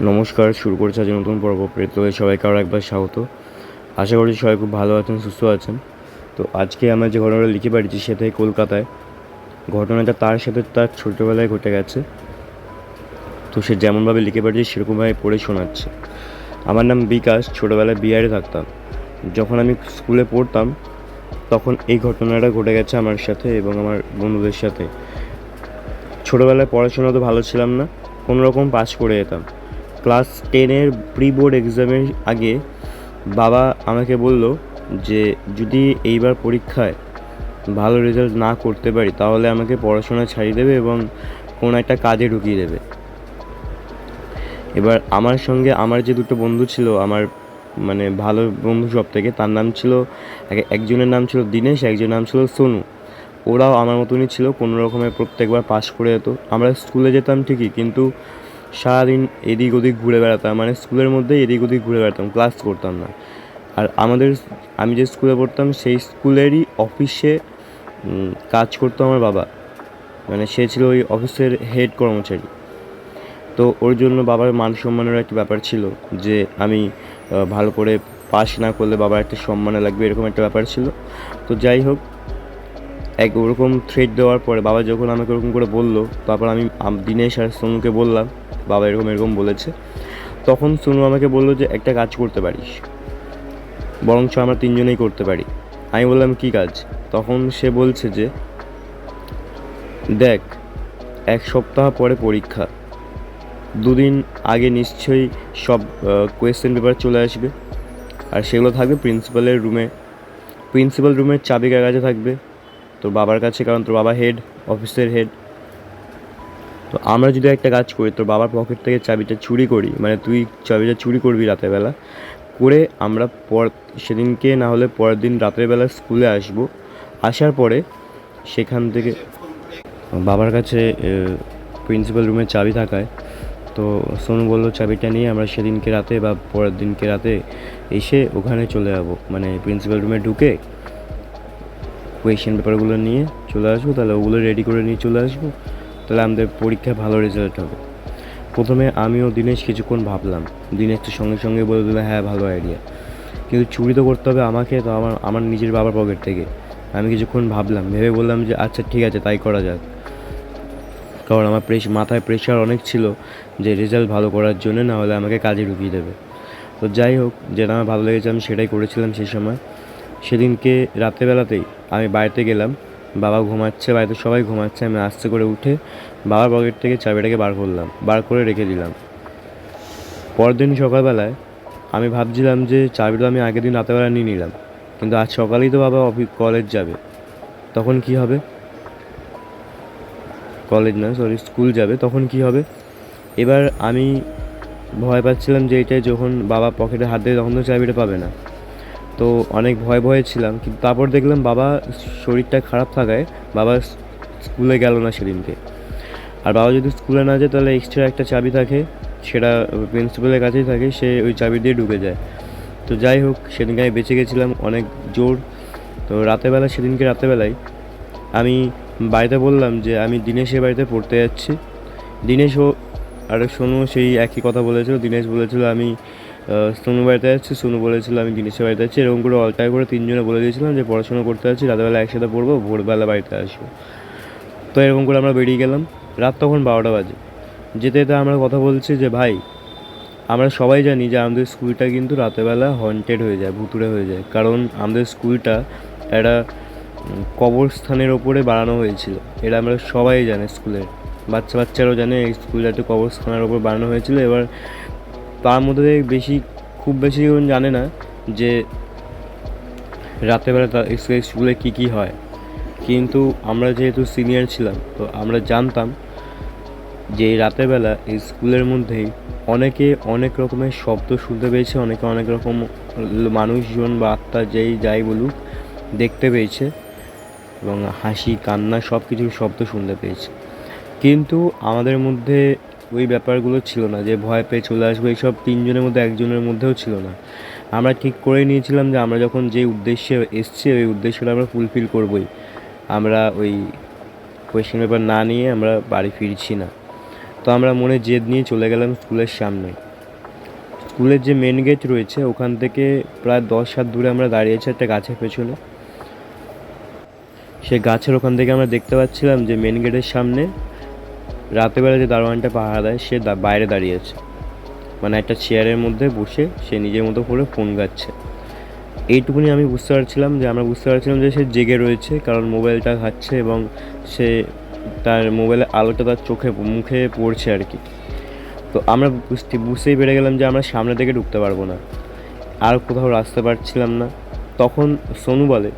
নমস্কার, শুরু করছে আজ নতুন পর্ব। প্রেতলে সবাইকে আরও একবার স্বাগত। আশা করছি সবাই খুব ভালো আছেন, সুস্থ আছেন। তো আজকে আমরা যে ঘটনাটা লিখে পাঠিয়েছি সেটাই কলকাতায়। ঘটনাটা তার সাথে তার ছোটোবেলায় ঘটে গেছে। তো সে যেমনভাবে লিখে পাঠিয়েছে সেরকমভাবে পড়ে শোনাচ্ছে। আমার নাম বিকাশ, ছোটোবেলায় বিহারে থাকতাম। যখন আমি স্কুলে পড়তাম, তখন এই ঘটনাটা ঘটে গেছে আমার সাথে এবং আমার বন্ধুদের সাথে। ছোটোবেলায় পড়াশোনা তো ভালো ছিলাম না কোনো রকম পাস করে যেতাম। ক্লাস টেনের প্রি বোর্ড এক্সামের আগে বাবা আমাকে বলল যে, যদি এইবার পরীক্ষায় ভালো রেজাল্ট না করতে পারি, তাহলে আমাকে পড়াশোনা ছাড়িয়ে দেবে এবং কোনো একটা কাজে ঢুকিয়ে দেবে। এবার আমার সঙ্গে আমার যে দুটো বন্ধু ছিল, আমার মানে ভালো বন্ধু সব থেকে, তার নাম ছিল একজনের নাম ছিল দীনেশ, একজনের নাম ছিল সোনু। ওরাও আমার মতনই ছিল, কোনো রকমে প্রত্যেকবার পাস করে যেত। আমরা স্কুলে যেতাম ঠিকই, কিন্তু সারাদিন এদিক ওদিক ঘুরে বেড়াতাম মানে স্কুলের মধ্যেই এদিক ওদিক ঘুরে বেড়াতাম ক্লাস করতাম না। আর আমাদের আমি যে স্কুলে পড়তাম, সেই স্কুলেরই অফিসে কাজ করতো আমার বাবা। মানে সে ছিল ওই অফিসের হেড কর্মচারী। তো ওর জন্য বাবার মান সম্মানের একটা ব্যাপার ছিল যে, আমি ভালো করে পাস না করলে বাবার একটা সম্মানে লাগবে, এরকম একটা ব্যাপার ছিল। তো যাই হোক, এক ওরকম থ্রেড দেওয়ার পরে বাবা যখন আমাকে ওরকম করে বলল, তারপর আমি, দিনেশ আর সোনুকে বললাম বাবা এরকম এরকম বলেছে। তখন সোনু আমাকে বলল যে, একটা কাজ করতে পারিস। বরঞ্চ আমরা তিনজনেই করতে পারি। আমি বললাম, কী কাজ? তখন সে বলছে যে, দেখ, এক সপ্তাহ পরে পরীক্ষা। দুদিন আগে নিশ্চয়ই সব কোয়েশ্চেন পেপার চলে আসবে। আর সেগুলো থাকবে প্রিন্সিপালের রুমে প্রিন্সিপাল রুমের চাবি কার কাছে থাকবে। তোর বাবার কাছে, কারণ তোর বাবা হেড অফিসের হেড তো আমরা যদি একটা কাজ করি, তোর বাবার পকেট থেকে চাবিটা চুরি করি মানে তুই চাবিটা চুরি করবি রাতের বেলা করে আমরা পর, সেদিনকে না হলে পরের দিন রাতের বেলা স্কুলে আসব। আসার পরে সেখান থেকে বাবার কাছে প্রিন্সিপাল রুমের চাবি থাকায়। তো সোনু বলল, চাবিটা নিয়ে আমরা সেদিনকে রাতে বা পরের দিনকে রাতে এসে ওখানে চলে যাব। মানে প্রিন্সিপাল রুমে ঢুকে কোয়েশ্চেন পেপারগুলো নিয়ে চলে আসব, তাহলে ওগুলো রেডি করে নিয়ে চলে আসব। তাহলে আমাদের পরীক্ষায় ভালো রেজাল্ট হবে। প্রথমে আমিও দিনেশ কিছুক্ষণ ভাবলাম। দিনেশ তো সঙ্গে সঙ্গে বলে দিল হ্যাঁ ভালো আইডিয়া কিন্তু চুরি তো করতে হবে আমাকে, তো আমার আমার নিজের বাবার পকেট থেকে। আমি কিছুক্ষণ ভাবলাম, ভেবে বললাম যে আচ্ছা ঠিক আছে, তাই করা যাক। কারণ আমার প্রেস মাথায় প্রেশার অনেক ছিল যে রেজাল্ট ভালো করার জন্য, না হলে আমাকে কাজে ঢুকিয়ে দেবে। তো যাই হোক, যেটা আমার ভালো লেগেছে আমি সেটাই করেছিলাম সেই সময়। সেদিনকে রাত্রেবেলাতেই আমি বাড়িতে গেলাম। বাবা ঘুমাচ্ছে, বাড়িতে সবাই ঘুমাচ্ছে, আমি আস্তে করে উঠে বাবার পকেট থেকে চাবিটাকে বার করলাম, বার করে রেখে দিলাম। পরদিন সকালবেলায় আমি ভাবছিলাম যে চাবিটা আমি আগের দিন রাতেরবেলা নিয়ে নিলাম, কিন্তু আজ সকালেই তো বাবা অফিস কলেজ যাবে। তখন কি হবে? কলেজ না সরি স্কুল যাবে, তখন কি হবে? এবার আমি ভয় পাচ্ছিলাম যে এটাই যখন বাবা পকেটে হাত দেবে তখন তো চাবিটা পাবে না। তো অনেক ভয় ভয়ে ছিলাম, কিন্তু তারপর দেখলাম বাবা শরীরটা খারাপ থাকায় বাবা স্কুলে গেল না সেদিনকে। আর বাবা যদি স্কুলে না যায় তাহলে এক্সট্রা একটা চাবি থাকে, সেটা প্রিন্সিপালের কাছেই থাকে, সে ওই চাবি দিয়ে ঢুকে যায়। তো যাই হোক, সেদিনকে আমি বেঁচে গেছিলাম অনেক জোর। তো রাতেরবেলা সেদিনকে রাতেরবেলায় আমি বাড়িতে বললাম যে আমি দিনেশের বাড়িতে পড়তে যাচ্ছি। দিনেশও আর সোনু সেই একই কথা বলেছিল, দিনেশ বলেছিল আমি সোনু বাড়িতে যাচ্ছি, সোনু বলেছিল আমি দিনেশের বাড়িতে যাচ্ছি, এরকম করে অল্টায় করে তিনজনে বলে দিয়েছিলাম যে পড়াশোনা করতে যাচ্ছি রাতেরবেলা একসাথে পড়ব, ভোরবেলা বাড়িতে আসব। তো এরকম করে আমরা বেরিয়ে গেলাম, রাত তখন বারোটা বাজে। যেতে যেতে আমরা কথা বলছি যে, ভাই, আমরা সবাই জানি যে আমাদের স্কুলটা কিন্তু রাতেরবেলা হন্টেড হয়ে যায়, ভুতুড়ে হয়ে যায়। কারণ আমাদের স্কুলটা একটা কবরস্থানের ওপরে বানানো হয়েছিল। এটা আমরা সবাই জানে স্কুলের। বাচ্চা বাচ্চারাও জানে এই স্কুলটা একটা কবরস্থানের ওপর বানানো হয়েছিল। এবার তার মধ্যে বেশি, খুব বেশি জানে না যে রাতেরবেলা তা- স্কুলে- কী কী হয়। কিন্তু আমরা যেহেতু সিনিয়র ছিলাম, তো আমরা জানতাম যে এই রাতের এই স্কুলের মধ্যেই অনেকে অনেক রকমের শব্দ শুনতে পেয়েছে, অনেকে অনেক রকম মানুষজন বা আত্মা যেই, যাই বলুক, দেখতে পেয়েছে এবং হাসি, কান্না সব কিছু শব্দ শুনতে পেয়েছে। কিন্তু আমাদের মধ্যে ওই ব্যাপারগুলো ছিল না, যে ভয় পেয়ে চলে আসব, এইসব তিনজনের মধ্যে একজনের মধ্যেও ছিল না। আমরা ঠিক করে নিয়েছিলাম যে আমরা যখন যে উদ্দেশ্যে এসছি, ওই উদ্দেশ্যটা আমরা ফুলফিল করবই। আমরা ওই কোয়েশ্চেন পেপার না নিয়ে আমরা বাড়ি ফিরছি না। তো আমরা মনে জেদ নিয়ে চলে গেলাম স্কুলের সামনে। স্কুলের যে মেন গেট রয়েছে, ওখান থেকে প্রায় দশ হাত দূরে আমরা দাঁড়িয়েছি একটা গাছের পেছনে। সেই গাছের ওখান থেকে আমরা দেখতে পাচ্ছিলাম যে মেন গেটের সামনে রাতেরবেলা যে দারোয়ানটা পাহারা দেয়, সে বাইরে দাঁড়িয়েছে। মানে একটা চেয়ারের মধ্যে বসে সে নিজের মতো করে ফোন গাচ্ছে এইটুকুনি আমি বুঝতে পারছিলাম যে, আমরা বুঝতে পারছিলাম যে সে জেগে রয়েছে, কারণ মোবাইলটা ঘাটছে এবং সে তার মোবাইলের আলোটা তার চোখে, মুখে পড়ছে আর কি। তো আমরা বুঝতে বুঝতেই পেরে গেলাম যে, আমরা সামনে থেকে ঢুকতে পারব না। আর কোথাও রাস্তা পারছিলাম না। তখন সোনু বলে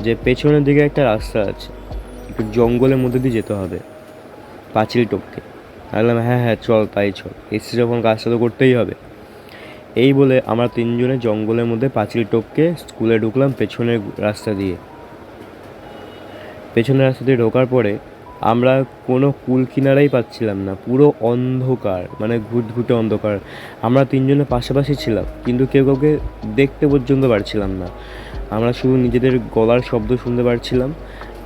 যে, পেছনের দিকে একটা রাস্তা আছে। একটু জঙ্গলের মধ্যে দিয়ে যেতে হবে। পাঁচিল টপকে। আমি হ্যাঁ হ্যাঁ চল, তাই চল। এসছি যখন কাজটা তো করতেই হবে। এই বলে আমরা তিনজনে জঙ্গলের মধ্যে পাঁচিল টপকে স্কুলে ঢুকলাম পেছনের রাস্তা দিয়ে। পেছনের রাস্তা দিয়ে ঢোকার পরে আমরা কোনো কুল কিনারাই পাচ্ছিলাম না, পুরো অন্ধকার মানে ঘুটঘুটে অন্ধকার। আমরা তিনজনে পাশাপাশি ছিলাম, কিন্তু কেউ কাউকে দেখতে পর্যন্ত পারছিলাম না। আমরা শুধু নিজেদের গলার শব্দ শুনতে পারছিলাম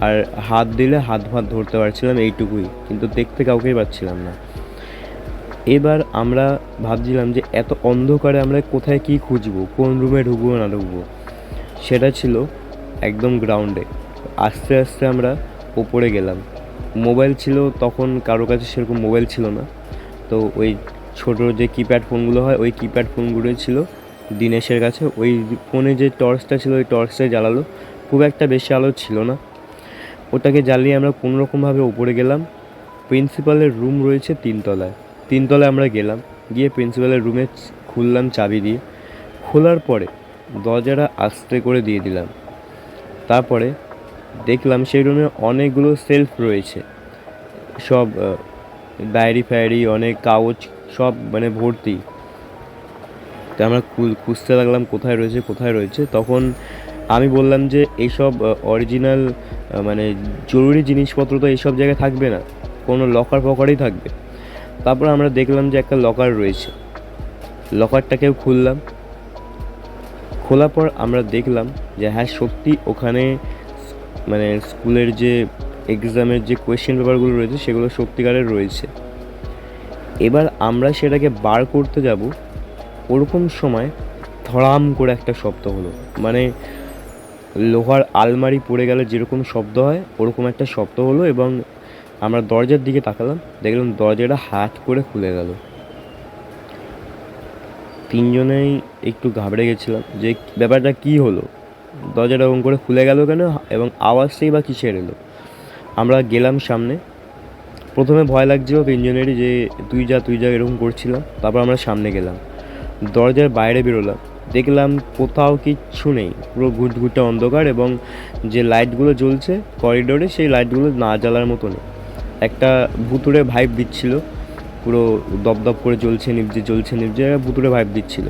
আর হাত দিলে হাত ভাত ধরতে পারছিলাম এইটুকুই, কিন্তু দেখতে কাউকেই পাচ্ছিলাম না। এবার আমরা ভাবছিলাম যে এত অন্ধকারে আমরা কোথায় কি খুঁজবো, কোন রুমে ঢুকবো না ঢুকবো, সেটা ছিল একদম গ্রাউন্ডে। আস্তে আস্তে আমরা ওপরে গেলাম। মোবাইল ছিল, তখন কারও কাছে সেরকম মোবাইল ছিল না। তো ওই ছোটো যে কিপ্যাড ফোনগুলো হয়, ওই কিপ্যাড ফোনগুলোই ছিল দিনেশের কাছে। ওই ফোনে যে টর্চটা ছিল, ওই টর্চটাই জ্বালালো। খুব একটা বেশি আলো ছিল না। ওটাকে জ্বালিয়ে আমরা কোনো রকমভাবে উপরে গেলাম। প্রিন্সিপালের রুম রয়েছে তিনতলায়। তিনতলায় আমরা গেলাম, গিয়ে প্রিন্সিপালের রুমে খুললাম চাবি দিয়ে। খোলার পরে দরজাটা আস্তে করে দিয়ে দিলাম। তারপরে দেখলাম সেই রুমে অনেকগুলো সেলফ রয়েছে। সব ডায়েরি ফায়ারি, অনেক কাগজ, সব মানে ভর্তি। তো আমরা খুঁজতে লাগলাম কোথায় রয়েছে কোথায় রয়েছে। তখন আমি বললাম যে এইসব অরিজিনাল মানে জরুরি জিনিসপত্র তো এইসব জায়গায় থাকবে না। কোনো লকার ফকারেই থাকবে। তারপর আমরা দেখলাম যে একটা লকার রয়েছে। লকারটাকেও খুললাম। খোলার পর আমরা দেখলাম যে হ্যাঁ সত্যি ওখানে মানে স্কুলের যে এক্সামের যে কোয়েশ্চেন পেপারগুলো রয়েছে, সেগুলো সত্যিকারের রয়েছে। এবার আমরা সেটাকে বার করতে যাব। ওরকম সময় ধড়াম করে একটা শব্দ হলো। মানে লোহার আলমারি পড়ে গেলে যেরকম শব্দ হয়, ওরকম একটা শব্দ হলো এবং আমরা দরজার দিকে তাকালাম, দেখলাম দরজাটা হাত করে খুলে গেল। তিনজনেই একটু ঘাবড়ে গেছিলাম যে ব্যাপারটা কী হলো? দরজাটা ওরকম করে খুলে গেল কেন? এবং আওয়াজটাই বা কিসের এলো? আমরা গেলাম সামনে। প্রথমে ভয় লাগছিল তিনজনেরই যে তুই যা তুই যা, এরকম করছিলাম। তারপর আমরা সামনে গেলাম। দরজার বাইরে বেরোলাম। দেখলাম কোথাও কিচ্ছু নেই। পুরো ঘুট ঘুটঘুটে অন্ধকার এবং যে লাইটগুলো জ্বলছে করিডোরে, সেই লাইটগুলো না জ্বালার মতো নেই। একটা ভুতুড়ে ভাইব দিচ্ছিল। পুরো দপদপ করে জ্বলছে নিবজে জ্বলছে নিবজে ভুতুড়ে ভাইব দিচ্ছিল।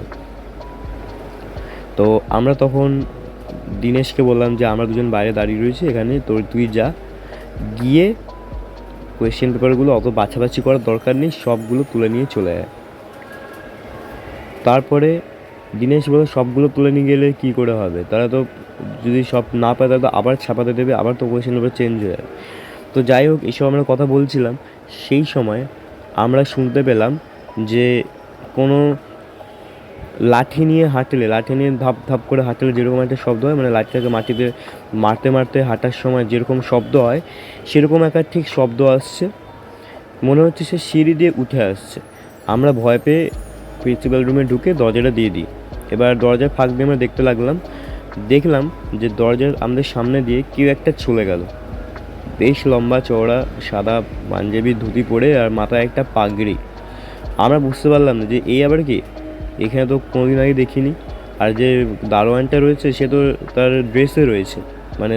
তো আমরা তখন দিনেশকে বললাম যে, আমরা দুজন বাইরে দাঁড়িয়ে রয়েছি এখানে, তোর তুই যা। গিয়ে কোয়েশ্চেন পেপারগুলো অত বাছাবাছি করার দরকার নেই, সবগুলো তুলে নিয়ে চলে যায় তারপরে বলে সবগুলো তুলে নিয়ে গেলে কী করে হবে? তারা তো যদি সব না পায় তাহলে তো আবার ছাপাতে দেবে, আবার তো কোয়েশ্চেন পেপার চেঞ্জ হয়ে যাবে। তো যাই হোক এইসব আমরা কথা বলছিলাম। সেই সময় আমরা শুনতে পেলাম যে কোনো লাঠি নিয়ে হাঁটলে, লাঠি নিয়ে ধাপ ধাপ করে হাঁটলে যেরকম একটা শব্দ হয় মানে লাঠিটাকে মাটিতে মারতে মারতে হাঁটার সময় যেরকম শব্দ হয়, সেরকম একটা ঠিক শব্দ আসছে। মনে হচ্ছে সে সিঁড়ি দিয়ে উঠে আসছে। আমরা ভয় পেয়ে প্রিন্সিপাল রুমে ঢুকে দরজাটা দিয়ে দিই। এবার দরজার ফাঁক দিয়ে আমরা দেখতে লাগলাম, দেখলাম যে দরজার আমাদের সামনে দিয়ে কেউ একটা চলে গেল। বেশ লম্বা চওড়া, সাদা পাঞ্জাবি ধুতি পরে আর মাথায় একটা পাগড়ি। আমরা বুঝতে পারলাম না যে এই আবার কি? এখানে তো কোনোদিন আগে দেখিনি। আর যে দারোয়ানটা রয়েছে, সে তো তার ড্রেসে রয়েছে মানে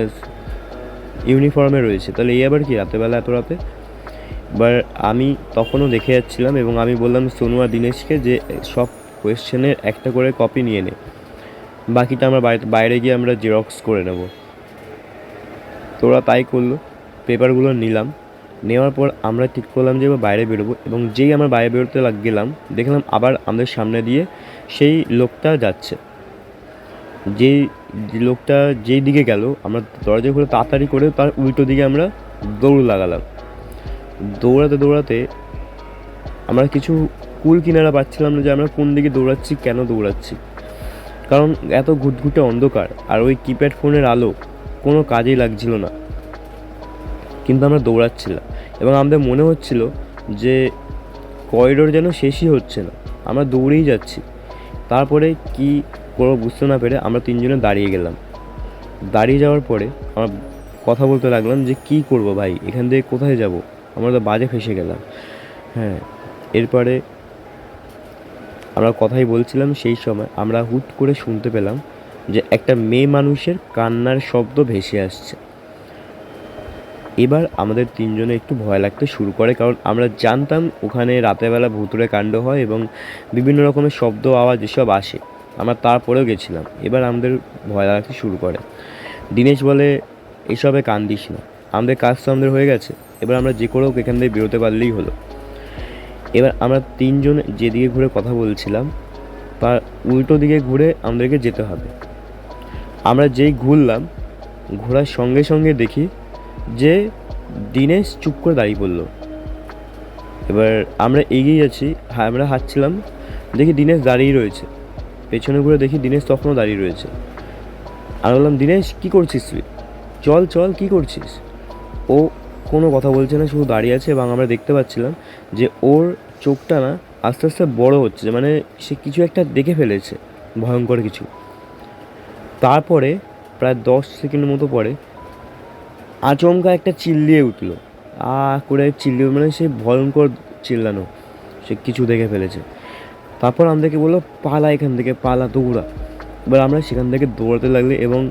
ইউনিফর্মে রয়েছে। তাহলে এই আবার কি রাতেরবেলা এত রাতে? এবার আমি তখনও দেখে যাচ্ছিলাম এবং আমি বললাম সোনু আর দিনেশকে যে সব কোয়েশ্চেনের একটা করে কপি নিয়ে নে। বাকিটা আমরা বাইরে গিয়ে আমরা জেরক্স করে নেব। তোরা তাই করল। পেপারগুলো নিলাম। নেওয়ার পর আমরা ঠিক করলাম যে বাইরে বেরোবো এবং যেই আমরা বাইরে বেরোতে গেলাম, দেখলাম আবার আমাদের সামনে দিয়ে সেই লোকটা যাচ্ছে। যেই লোকটা যেই দিকে গেল, আমরা দরজা খুলে তাড়াতাড়ি করে তার উল্টো দিকে আমরা দৌড় লাগালাম। দৌড়াতে দৌড়াতে আমরা কিছু কুল কিনারা পাচ্ছিলাম না যে আমরা কোন দিকে দৌড়াচ্ছি, কেন দৌড়াচ্ছি। কারণ এত ঘুটঘুটে অন্ধকার আর ওই কিপ্যাড ফোনের আলো কোনো কাজেই লাগছিল না। কিন্তু আমরা দৌড়াচ্ছিলাম এবং আমাদের মনে হচ্ছিল যে করিডোর যেন শেষই হচ্ছে না। আমরা দৌড়েই যাচ্ছি। তারপরে কি করব বুঝতে না পেরে আমরা তিনজনে দাঁড়িয়ে গেলাম। দাঁড়িয়ে যাওয়ার পরে আমরা কথা বলতে লাগলাম যে কি করব ভাই, এখান থেকে কোথায় যাব? আমরা তো বাজে ফেসে গেলাম। হ্যাঁ এরপরে আমরা কথাই বলছিলাম সেই সময় আমরা হুট করে শুনতে পেলাম যে একটা মেয়ে মানুষের কান্নার শব্দ ভেসে আসছে। এবার আমাদের তিনজনে একটু ভয় লাগতে শুরু করে, কারণ আমরা জানতাম ওখানে রাতেরবেলা ভুতুরে কাণ্ড হয় এবং বিভিন্ন রকমের শব্দ, আওয়াজ এসব আসে। আমরা তারপরেও গেছিলাম। এবার আমাদের ভয় লাগতে শুরু করে। দিনেশ বলে, এসবে কান্দিস না। আমাদের কাজ তো আমাদের হয়ে গেছে। এবার আমরা যে করেও এখান থেকে বেরোতে পারলেই হলো। এবার আমরা তিনজন যেদিকে ঘুরে কথা বলছিলাম, তার উল্টো দিকে ঘুরে আমাদেরকে যেতে হবে। আমরা যেই ঘুরলাম, ঘোরার সঙ্গে সঙ্গে দেখি যে দিনেশ চুপ করে দাঁড়িয়ে পড়ল। এবার আমরা এগিয়ে যাচ্ছি হ্যাঁ আমরা হাঁটছিলাম, দেখি দিনেশ দাঁড়িয়ে রয়েছে। পেছনে ঘুরে দেখি দিনেশ তখনও দাঁড়িয়ে রয়েছে। আমি বললাম, দিনেশ, কী করছিস তুই? চল চল, কী করছিস? ও কোনো কথা বলছে না, শুধু দাঁড়িয়ে আছে এবং আমরা দেখতে পাচ্ছিলাম যে ওর চোখটা না আস্তে আস্তে বড় হচ্ছে মানে সে কিছু একটা দেখে ফেলেছে, ভয়ঙ্কর কিছু। তারপরে প্রায় দশ সেকেন্ডের মতো পরে আচমকা একটা চিল্লিয়ে উঠল। আ করে চিল্লিয়ে মানে সে ভয়ঙ্কর চিল্লানো, সে কিছু দেখে ফেলেছে। তারপর আমাদেরকে বলল, পালা এখান থেকে, পালা, দৌড়া। এবার আমরা সেখান থেকে দৌড়াতে লাগলে এবং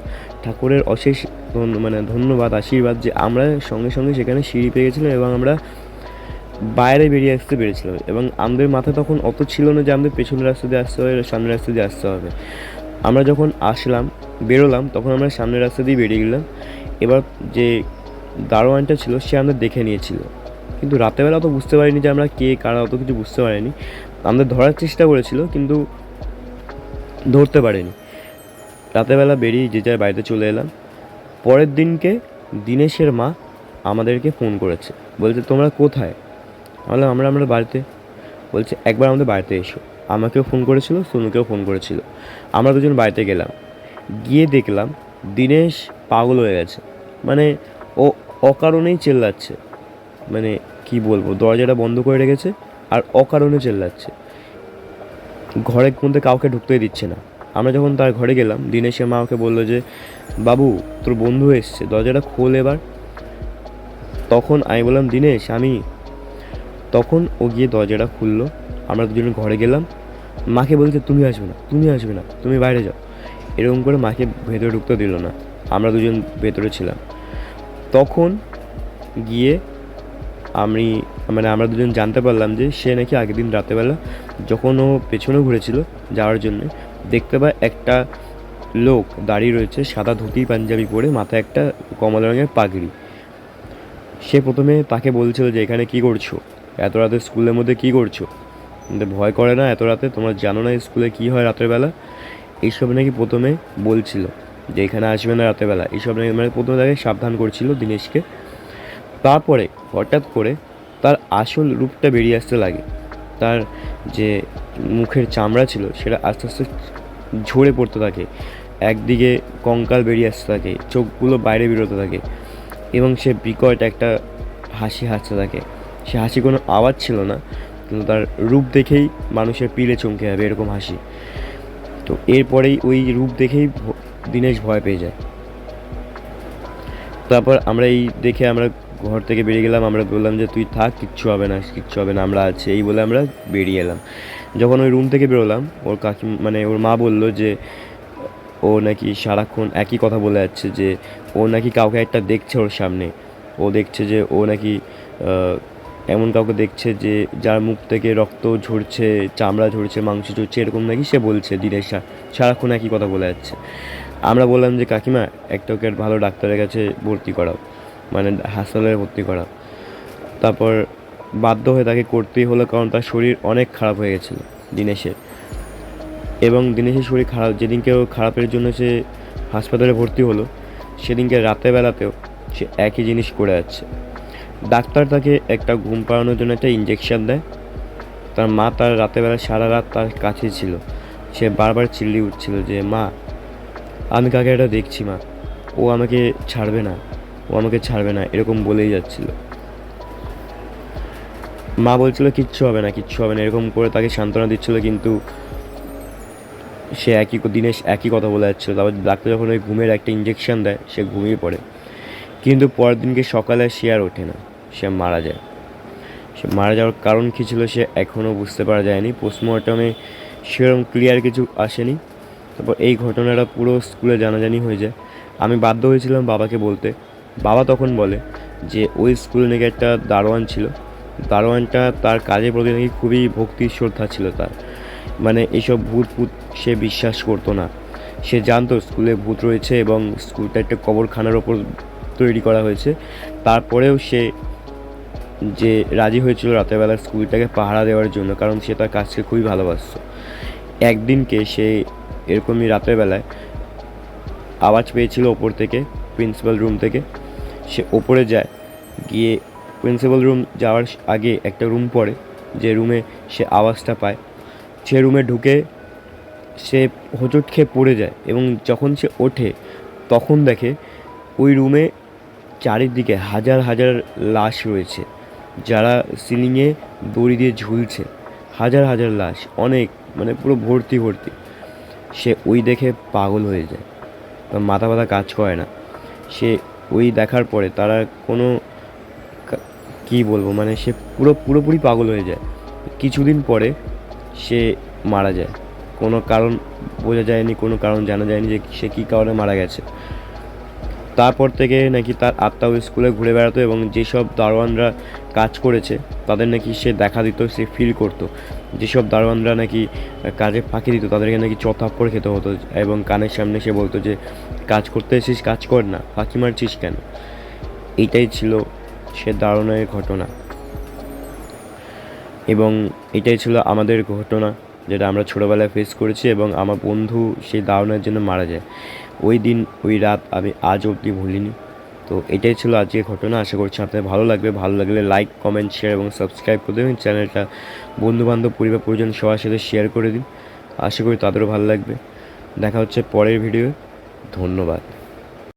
ঠাকুরের অশেষ মানে ধন্যবাদ, আশীর্বাদ যে আমরা সঙ্গে সঙ্গে সেখানে সিঁড়ি পেয়ে গেছিলাম এবং আমরা বাইরে বেরিয়ে আসতে পেরেছিলাম। এবং আমাদের মাথায় তখন অত ছিল না যে আমাদের পেছনের রাস্তা দিয়ে আসতে হবে, সামনের রাস্তা দিয়ে আসতে হবে। আমরা যখন আসলাম, বেরোলাম, তখন আমরা সামনের রাস্তা দিয়ে বেরিয়ে গেলাম। এবার যে দারোয়ানটা ছিল, সে আমাদের দেখে নিয়েছিল। কিন্তু রাতেরবেলা অত বুঝতে পারিনি যে আমরা কে, কারা, অত কিছু বুঝতে পারিনি। আমাদের ধরার চেষ্টা করেছিল, কিন্তু ধরতে পারেনি। রাতেরবেলা বেরিয়ে যে যার বাড়িতে চলে এলাম। পরের দিনকে দিনেশের মা আমাদেরকে ফোন করেছে। বলছে, তোমরা কোথায়? বললাম আমরা আমরা বাড়িতে। বলছে, একবার আমাদের বাড়িতে এসো। আমাকেও ফোন করেছিল, সোনুকেও ফোন করেছিল। আমরা দুজন বাড়িতে গেলাম। গিয়ে দেখলাম, দিনেশ পাগল হয়ে গেছে। মানে ও অকারণেই চেল্লাচ্ছে। মানে কি বলব, দরজাটা বন্ধ করে রেখেছে আর অকারণে চেল্লাচ্ছে। ঘরের মধ্যে কাউকে ঢুকতে দিচ্ছে না। আমরা যখন তার ঘরে গেলাম দিনেশের মা ওকে বলল যে, বাবু, তোর বন্ধু এসছে, দরজাটা খোল এবার। তখন আমি বললাম, দিনেশ, আমি। তখন ও গিয়ে দরজাটা খুললো, আমরা দুজন ঘরে গেলাম। মাকে বলছে, তুমি আসবে না, তুমি আসবে না, তুমি বাইরে যাও। এরকম করে মাকে ভেতরে ঢুকতে দিল না, আমরা দুজন ভেতরে ছিলাম। তখন গিয়ে আমি মানে আমরা দুজন জানতে পারলাম যে, সে নাকি আগের দিন রাতেবেলা যখন ও পেছনে ঘুরেছিল যাওয়ার জন্য দেখতে পায় একটা লোক দাঁড়িয়ে রয়েছে, সাদা ধুতি, পাঞ্জাবি পরে, মাথায় একটা কমলা রঙের পাগড়ি। সে প্রথমে তাকে বলছিল যে, এখানে কি করছ? এত রাতে স্কুলের মধ্যে কি করছ? ভয় করে না, এত রাতে তোমরা জানো না স্কুলে কি হয় রাতের বেলা? এইসব নাকি প্রথমে বলছিল যে, এখানে আসবে না রাতের বেলা। এইসব নাকি মানে প্রথমে তাকে সাবধান করছিল দিনেশকে। তারপরে হঠাৎ করে তার আসল রূপটা বেরিয়ে আসতে লাগে। তার যে মুখের চামড়া ছিল, সেটা আস্তে আস্তে ঝরে পড়তে থাকে। একদিকে কঙ্কাল বেরিয়ে আসতে থাকে, চোখগুলো বাইরে বেরোতে থাকে এবং সে বিকট একটা হাসি হাসতে থাকে। সে হাসি কোনো আওয়াজ ছিল না, কিন্তু তার রূপ দেখেই মানুষের পিলে চমকে যাবে এরকম হাসি। তো এরপরেই ওই রূপ দেখেই দিনেশ ভয় পেয়ে যায়। তারপর আমরা এই দেখে আমরা ঘর থেকে বেরিয়ে গেলাম, আমরা বললাম যে, তুই থাক, কিচ্ছু হবে না, কিচ্ছু হবে না, আমরা আছি। এই বলে আমরা বেরিয়ে এলাম। যখন ওই রুম থেকে বেরোলাম, ওর কাকি মানে ওর মা বলল যে, ও নাকি সারাক্ষণ একই কথা বলে যাচ্ছে যে, ও নাকি কাউকে একটা দেখছে ওর সামনে। ও দেখছে যে, ও নাকি এমন কাউকে দেখছে যে, যার মুখ থেকে রক্ত ঝরছে, চামড়া ঝরছে, মাংস ঝরছে, এরকম নাকি সে বলছে দিনের সারাক্ষণ একই কথা বলে যাচ্ছে। আমরা বললাম যে, কাকিমা, একটা ওকে ভালো ডাক্তারের কাছে ভর্তি করাও। মানে হাসপাতালে ভর্তি করা। তারপর বাধ্য হয়ে তাকে করতেই হলো কারণ তার শরীর অনেক খারাপ হয়ে গেছিল দিনেশের। এবং দিনেশের শরীর খারাপ, যেদিনকে ও খারাপের জন্য সে হাসপাতালে ভর্তি হলো, সেদিনকে রাতের বেলাতেও সে একই জিনিস করে যাচ্ছে ডাক্তার তাকে একটা ঘুম পাড়ানোর জন্য একটা ইঞ্জেকশন দেয়। তার মা তার রাতেরবেলা সারা রাত তার কাছে ছিল। সে বারবার চিল্লি উঠছিল যে, মা, আমি কাকে এটা দেখছি, মা? ও আমাকে ছাড়বে না। ও আমাকে ছাড়বে না, এরকম বলেই যাচ্ছিল। মা বলছিল, কিচ্ছু হবে না, কিচ্ছু হবে না। এরকম করে তাকে সান্ত্বনা দিচ্ছিল, কিন্তু সে একই দিনে একই কথা বলে যাচ্ছিল। তারপর ডাক্তার যখন ওই ঘুমের একটা ইঞ্জেকশন দেয়, সে ঘুমিয়ে পড়ে। কিন্তু পরের দিনকে সকালে সে আর ওঠে না, সে মারা যায়। সে মারা যাওয়ার কারণ কী ছিল সে এখনও বুঝতে পারা যায়নি। পোস্টমর্টমে সেরকম ক্লিয়ার কিছু আসেনি। তারপর এই ঘটনাটা পুরো স্কুলে জানাজানি হয়ে যায়। আমি বাধ্য হয়েছিলাম বাবাকে বলতে। বাবা তখন বলে যে, ওই স্কুলে নাকি একটা দারোয়ান ছিল। দারোয়ানটা তার কাজের প্রতি নাকি খুবই ভক্তি শ্রদ্ধা ছিল তার। মানে এইসব ভূত ফুত সে বিশ্বাস করতো না। সে জানতো স্কুলে ভূত রয়েছে এবং স্কুলটা একটা কবরখানার ওপর তৈরি করা হয়েছে। তারপরেও সে যে রাজি হয়েছিল রাতের বেলা স্কুলটাকে পাহারা দেওয়ার জন্য, কারণ সে তার কাজকে খুবই ভালোবাসতো। একদিনকে সে এরকমই রাতের বেলায় আওয়াজ পেয়েছিল ওপর থেকে। প্রিন্সিপাল রুম থেকে, সে ওপরে যায়। গিয়ে প্রিন্সিপাল রুম যাওয়ার আগে একটা রুম পড়ে, যে রুমে সে আওয়াজটা পায়। সে রুমে ঢুকে সে হোঁচট খেয়ে পড়ে যায় এবং যখন সে ওঠে, তখন দেখে ওই রুমে চারিদিকে হাজার হাজার লাশ রয়েছে, যারা সিলিংয়ে দড়ি দিয়ে ঝুলছে। হাজার হাজার লাশ, অনেক মানে পুরো ভর্তি ভর্তি। সে ওই দেখে পাগল হয়ে যায়। মাথা ব্যথা কাজ করে না। সে ওই দেখার পরে তারা কোনো কি বলব মানে সে পুরো, পুরোপুরি পাগল হয়ে যায়। কিছুদিন পরে সে মারা যায়। কোনো কারণ বোঝা যায়নি, কোনো কারণ জানা যায়নি যে সে কী কারণে মারা গেছে। তারপর থেকে নাকি তার আত্মা ওই স্কুলে ঘুরে বেড়াতো এবং যেসব দারোয়ানরা কাজ করেছে, তাদের নাকি সে দেখা দিত, সে ফিল করতো। যেসব দারোয়ানরা নাকি কাজে ফাঁকি দিত, তাদেরকে নাকি চথাপ্পড় খেতে হতো এবং কানের সামনে সে বলতো যে, কাজ করতে এসেছিস, কাজ কর না, ফাঁকি মারছিস কেন? এইটাই ছিল সে দারুণের ঘটনা। এবং এটাই ছিল আমাদের ঘটনা, যেটা আমরা ছোটোবেলায় ফেস করেছি এবং আমার বন্ধু সেই দারুণের জন্য মারা যায়। ওই দিন, ওই রাত আমি আজ অবধি ভুলিনি। তো এটাই ছিল আজকের ঘটনা। আশা করছি আপনাদের ভালো লাগবে। ভালো লাগলে লাইক কমেন্ট শেয়ার এবং সাবস্ক্রাইব করে দেবেন চ্যানেলটা বন্ধুবান্ধব, পরিবার, পরিজন সবার সাথে শেয়ার করে দিন। আশা করি তাদেরও ভালো লাগবে। দেখা হচ্ছে পরের ভিডিও ধন্যবাদ।